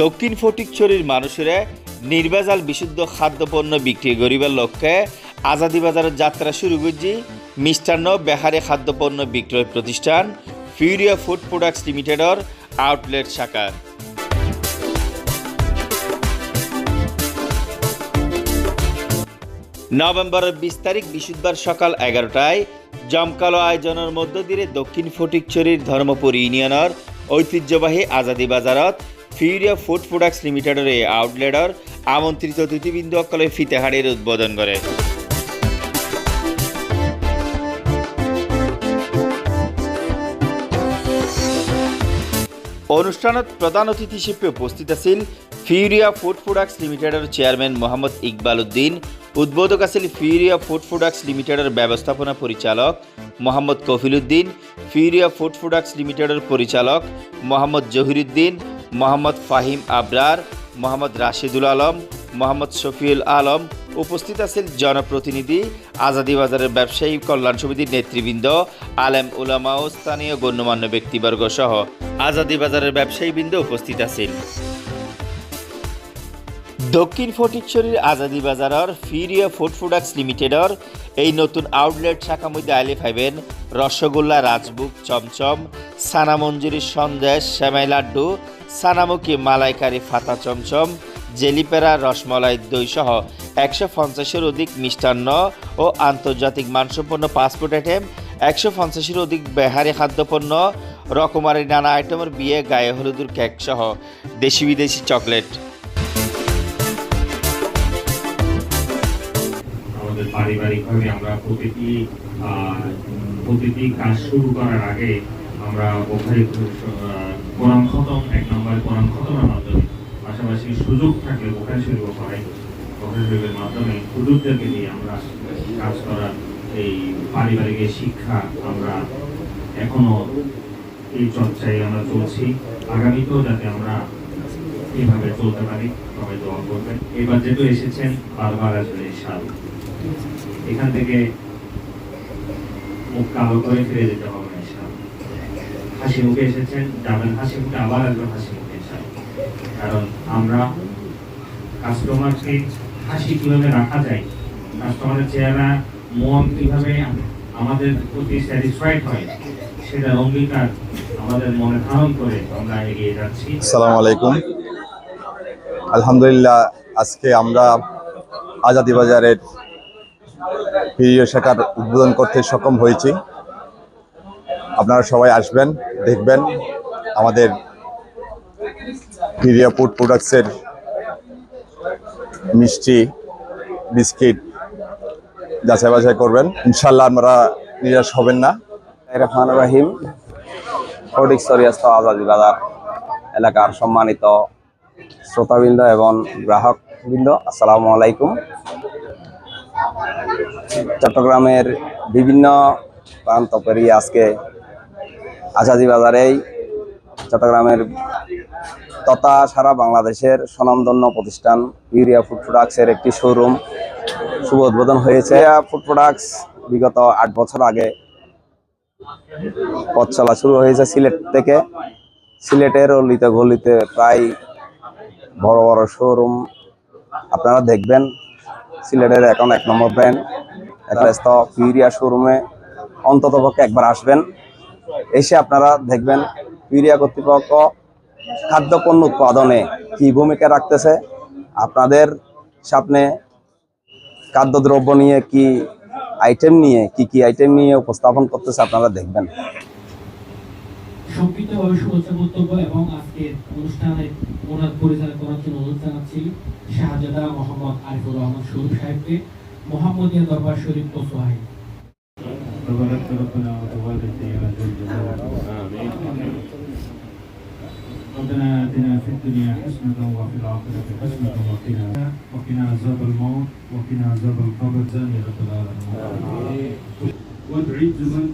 দক্ষিণ ফটিকছড়ির মানুষেরা নির্ভেজাল বিশুদ্ধ খাদ্যপণ্য বিক্রি করিবার লক্ষ্যে আজাদি বাজারের যাত্রা শুরু করছি। মিষ্টান্ন বেহারে খাদ্যপণ্য বিক্রয় প্রতিষ্ঠান, ফিউরিয়া ফুড প্রোডাক্টস লিমিটেডর আউটলেট শাখা। নভেম্বরের বিশ তারিখ বৃহস্পতিবার সকাল এগারোটায় জমকালো আয়োজনের মধ্য দিয়ে দক্ষিণ ফটিকছড়ির ধর্মপুর ইউনিয়নের ঐতিহ্যবাহী আজাদি বাজারত ফিউরিয়া ফুড প্রোডাক্টস লিমিটেডের আউটলেটর আমন্ত্রিত অতিথিবৃন্দ অকলে ফিতেহাড়ের উদ্বোধন করে। অনুষ্ঠানত প্রধান অতিথি হিসেবে উপস্থিত আছিল ফিউরিয়া ফুড প্রোডাক্টস লিমিটেডের চেয়ারম্যান মোহাম্মদ ইকবাল উদ্দিন, উদ্বোধক আছিল ফিউরিয়া ফুড প্রোডাক্টস লিমিটেডের ব্যবস্থাপনা পরিচালক মোহাম্মদ কফিল উদ্দিন ফিউরিয়া ফুড প্রোডাক্টস লিমিটেডের পরিচালক মোহাম্মদ জহিরুদ্দিন মোহাম্মদ ফাহিম আবরার, মোহাম্মদ রাশিদুল আলম, মোহাম্মদ শফিউল আলম উপস্থিত আছেন জনপ্রতিনিধি, আজাদি বাজারের ব্যবসায়ী কল্যাণ সমিতির নেতৃবৃন্দ, আলেম উলামা ও স্থানীয় গণ্যমান্য ব্যক্তিবর্গ সহ আজাদি বাজারের ব্যবসায়ীবৃন্দ উপস্থিত আছেন। দক্ষিণ ফটিকছড়ির আজাদি বাজারের ফিরিয়া ফুড প্রোডাক্টস লিমিটেডর এই নতুন আউটলেট শাখা মধ্যে আইলে পাইবেন রসগোল্লা রাজবুক চমচম সানামঞ্জুরি সন্দেশ, শ্যামাই লাড্ডু সানামুখী মালাইকারি ফাতা চমচম জেলিপেরা রসমলাই দই সহ একশো পঞ্চাশের অধিক মিষ্টান্ন ও আন্তর্জাতিক মানসম্পন্ন পাসপোর্ট আইটেম, একশো পঞ্চাশের অধিক বেহারি খাদ্যপণ্য, রকমারি নানা আইটেমের বিয়ে, গায়ে হলুদুর কেক সহ দেশি বিদেশি চকলেট। আমাদের পারিবারিকভাবে আমরা প্রতিটি প্রতিটি কাজ শুরু করার আগে আমরা বোখারি কোরআন খতম এক নম্বরে কোরআন খতমের মাধ্যমে। পাশাপাশি সুযোগ থাকলে বোখারি শরীফ পড়াই বোখারি শরীফের মাধ্যমে সুযোগদেরকে নিয়ে আমরা কাজ করার এই পারিবারিক শিক্ষা আমরা এখনও এই চর্চায় আমরা চলছি। আগামীতেও যাতে আমরা এইভাবে চলতে পারি, সবাই দোয়া করবেন। এবার যেহেতু এসেছেন, বারবার আসবেন ইনশাআল্লাহ। এখান থেকে মুখ কালো করে ফিরে যেতে হবে। হাসি মুখে এসেছেন যাবেন হাসি মুখে আবার আসবেন হাসি মুখে কারণ আমরা কাস্টমারকে হাসি কীভাবে রাখা যায় কাস্টমারের চেহারা, মন কীভাবে আমাদের প্রতি স্যাটিসফাইড হয়, সেটা অঙ্গীকার আমাদের মনে ধারণ করে আমরা এগিয়ে যাচ্ছি। আসসালামু আলাইকুম। আলহামদুলিল্লাহ, আজকে আমরা আজাদি বাজারের প্রিয় শাখার উদ্বোধন করতে সক্ষম হয়েছি। আপনারা সবাই আসবেন, দেখবেন আমাদের ফুড প্রোডাক্টসের মিষ্টি, বিস্কিট যাচাই বাছাই করবেন। ইনশাল্লাহ আমরা নিরাশ হবেন না। রহমান রহিম ফটিক সরিয়াস্ত আজাদি বাজার এলাকার সম্মানিত শ্রোতাবৃন্দ এবং গ্রাহকবৃন্দ, আসসালামু আলাইকুম। চট্টগ্রামের বিভিন্ন প্রান্ত পেরিয়ে আজকে আজাদি বাজারেই চট্টগ্রামের তথা সারা বাংলাদেশের স্বনামধন্য প্রতিষ্ঠান ইউরিয়া ফুড প্রোডাক্টসের একটি শোরুম শুভ উদ্বোধন হয়েছে। ফুড প্রোডাক্টস বিগত আট বছর আগে পথ চলা শুরু হয়েছে সিলেট থেকে। সিলেটের অলিতে গলিতে প্রায় বড় বড় শোরুম আপনারা দেখবেন। সিলেটের এখন এক নম্বর ব্র্যান্ড ব্যস্ত ইউরিয়া শোরুমে অন্তত পক্ষে একবার আসবেন। এসে আপনারা দেখবেন ইউরিয়া কর্তৃপক্ষ খাদ্যপণ্য উৎপাদনে কি ভূমিকা রাখতেছে, আপনাদের সামনে খাদ্যদ্রব্য নিয়ে কি আইটেম নিয়ে, কি কি আইটেম নিয়ে উপস্থাপন করতেছে আপনারা দেখবেন। সংক্ষিপ্তভাবে দরবার শরীফ تبارك ربنا وتوالد يا ذا الجلال آمين. ربنا آتنا في الدنيا حسنة وفي الآخرة حسنة وقنا وقنا عذاب الموت وقنا عذاب القبر زامرة العالمين وادعي من